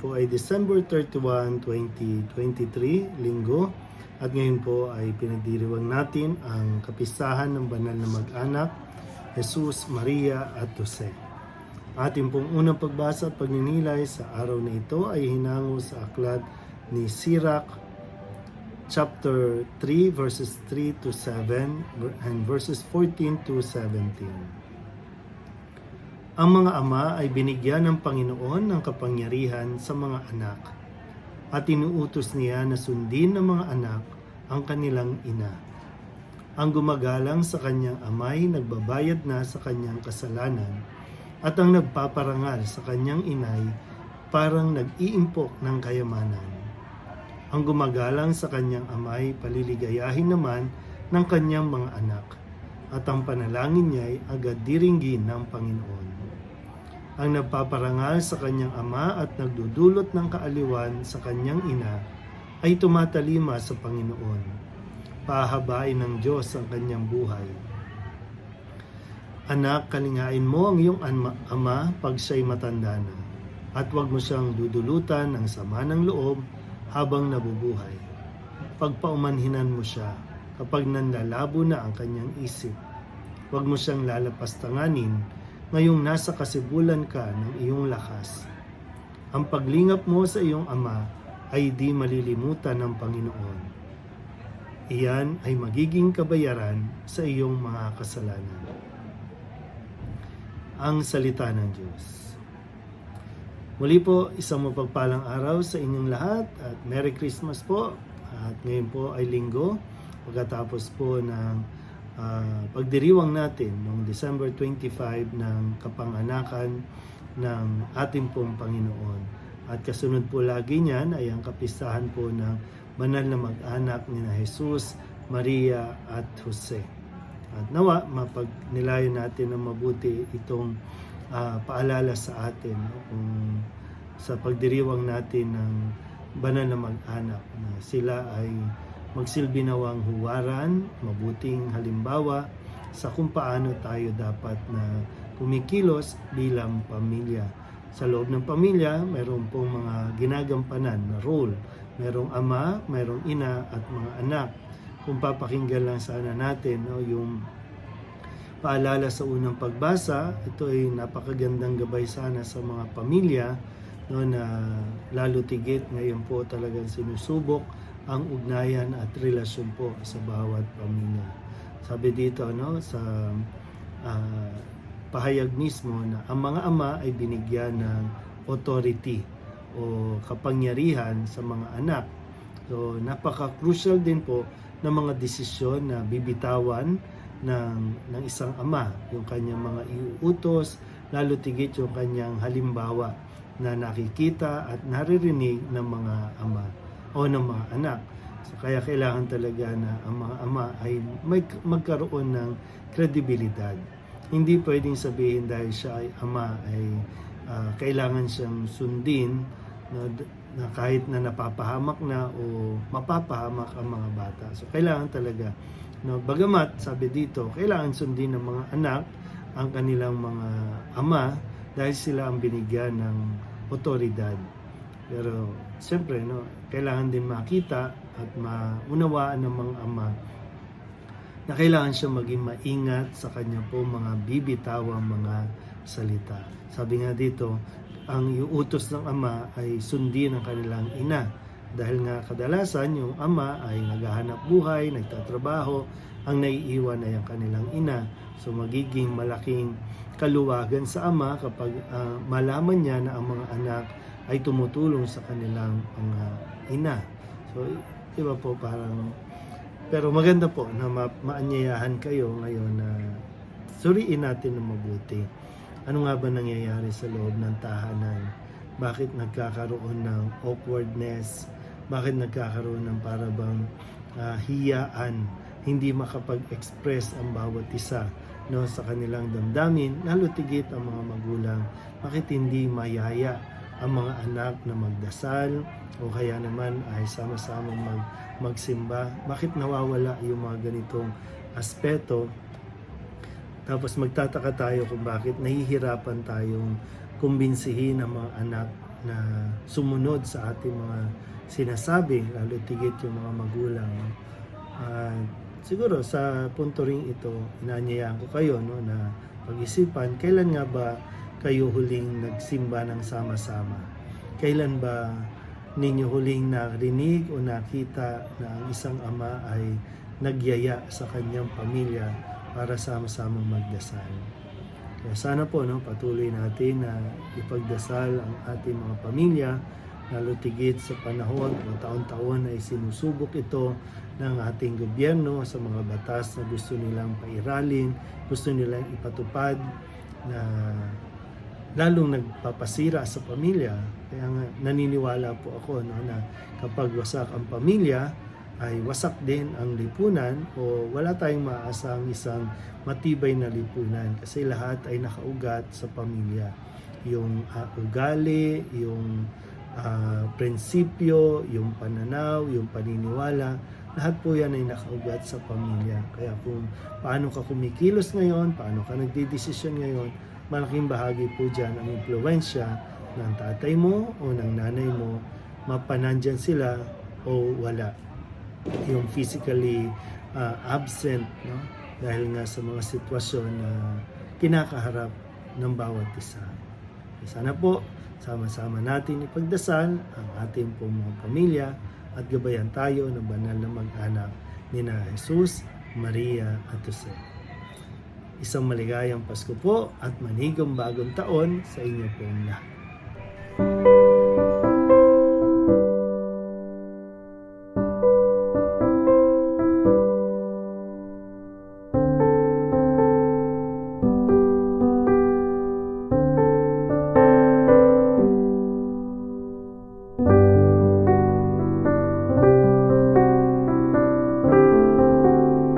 po ay December 31, 2023, linggo. At ngayon po ay pinagdiriwang natin ang kapistahan ng banal na mag-anak, Jesus, Maria at Jose. Ating pong unang pagbasa at pagninilay sa araw na ito ay hinango sa aklat ni Sirach chapter 3 verses 3 to 7 and verses 14 to 17. Ang mga ama ay binigyan ng Panginoon ng kapangyarihan sa mga anak at inuutos niya na sundin ng mga anak ang kanilang ina. Ang gumagalang sa kanyang amay nagbabayad na sa kanyang kasalanan at ang nagpaparangal sa kanyang inay parang nag-iimpok ng kayamanan. Ang gumagalang sa kanyang amay paliligayahin naman ng kanyang mga anak at ang panalangin niya ay agad diringgin ng Panginoon. Ang nagpaparangal sa kanyang ama at nagdudulot ng kaaliwan sa kanyang ina ay tumatalima sa Panginoon. Pahabain ng Diyos ang kanyang buhay. Anak, kalingain mo ang iyong ama, pag siya'y matanda na at huwag mo siyang dudulutan ng sama ng loob habang nabubuhay. Pagpaumanhinan mo siya kapag nanlalabo na ang kanyang isip. Huwag mo siyang lalapastanganin ngayong nasa kasibulan ka ng iyong lakas. Ang paglingap mo sa iyong ama ay di malilimutan ng Panginoon. Iyan ay magiging kabayaran sa iyong mga kasalanan. Ang Salita ng Diyos. Muli po, isang mapagpalang araw sa inyong lahat at Merry Christmas po. At ngayon po ay linggo, pagkatapos po ng ah, pagdiriwang natin noong December 25 ng kapanganakan ng ating pong Panginoon. At kasunod po lagi niyan ay ang kapistahan po ng banal na mag-anak ni na Jesus, Maria at Jose. At nawa, mapagnilayan natin ng mabuti itong ah, paalala sa atin kung sa pagdiriwang natin ng banal na mag-anak na sila ay magsilbi nawang huwaran, mabuting halimbawa sa kung paano tayo dapat na kumikilos bilang pamilya. Sa loob ng pamilya, mayroon pong mga ginagampanan na role. Merong ama, merong ina at mga anak. Kung papakinggan lang sana natin no, yung paalala sa unang pagbasa, ito ay napakagandang gabay sana sa mga pamilya no, na lalo tigit ngayon po talagang sinusubok ang ugnayan at relasyon po sa bawat pamilya. Sabi dito no sa ah, pahayag mismo na ang mga ama ay binigyan ng authority o kapangyarihan sa mga anak. So napaka-crucial din po ng mga desisyon na bibitawan ng, ng isang ama, yung kanyang mga iuutos, lalo tigit yung kanyang halimbawa na nakikita at naririnig ng mga ama o ng mga anak. So, kaya kailangan talaga na ang mga ama ay may, magkaroon ng kredibilidad. Hindi pwedeng sabihin dahil siya ay ama ay ah, kailangan siyang sundin na, na kahit na napapahamak na o mapapahamak ang mga bata. So kailangan talaga no bagamat sabi dito kailangan sundin ng mga anak ang kanilang mga ama dahil sila ang binigyan ng otoridad. Pero siyempre no kailangan din makita at maunawaan ng mga ama na kailangan siya maging maingat sa kanya po mga bibitawang mga salita. Sabi nga dito, ang iuutos ng ama ay sundin ang kanilang ina. Dahil nga kadalasan yung ama ay naghahanap buhay, nagtatrabaho, ang naiiwan ay ang kanilang ina. So magiging malaking kaluwagan sa ama kapag ah, malaman niya na ang mga anak ay tumutulong sa kanilang mga ina. So, di ba po parang pero maganda po na ma- maanyayahan kayo ngayon na suriin natin ng mabuti. Ano nga ba nangyayari sa loob ng tahanan? Bakit nagkakaroon ng awkwardness? Bakit nagkakaroon ng parabang ah, hiyaan? Hindi makapag-express ang bawat isa no, sa kanilang damdamin, lalo tigit ang mga magulang. Bakit hindi mayaya ang mga anak na magdasal o kaya naman ay sama-sama mag magsimba. Bakit nawawala yung mga ganitong aspeto? Tapos magtataka tayo kung bakit nahihirapan tayong kumbinsihin ang mga anak na sumunod sa ating mga sinasabi, lalo tigit yung mga magulang. At siguro sa punto ring ito, inanyayaan ko kayo no, na pag-isipan, kailan nga ba kayo huling nagsimba ng sama-sama? Kailan ba ninyo huling narinig o nakita na ang isang ama ay nagyaya sa kanyang pamilya para sama-samang magdasal? Kaya sana po no, patuloy natin na ipagdasal ang ating mga pamilya lalo tigit sa panahon o taon-taon ay sinusubok ito ng ating gobyerno sa mga batas na gusto nilang pairalin, gusto nilang ipatupad na lalong nagpapasira sa pamilya. Kaya nga naniniwala po ako no, na kapag wasak ang pamilya, ay wasak din ang lipunan o wala tayong maasang isang matibay na lipunan kasi lahat ay nakaugat sa pamilya. Yung ah, ugali, yung ah, prinsipyo, yung pananaw, yung paniniwala, lahat po yan ay nakaugat sa pamilya. Kaya kung paano ka kumikilos ngayon, paano ka nagdidesisyon ngayon, malaking bahagi po dyan ang impluensya ng tatay mo o ng nanay mo, mapanandyan sila o wala. Yung physically ah, absent, no? dahil nga sa mga sitwasyon na kinakaharap ng bawat isa. Sana po, sama-sama natin ipagdasal ang ating pong mga pamilya at gabayan tayo ng banal na mag-anak ni na Jesus, Maria at Jose. Isang maligayang Pasko po at manigong bagong taon sa inyo pong lahat.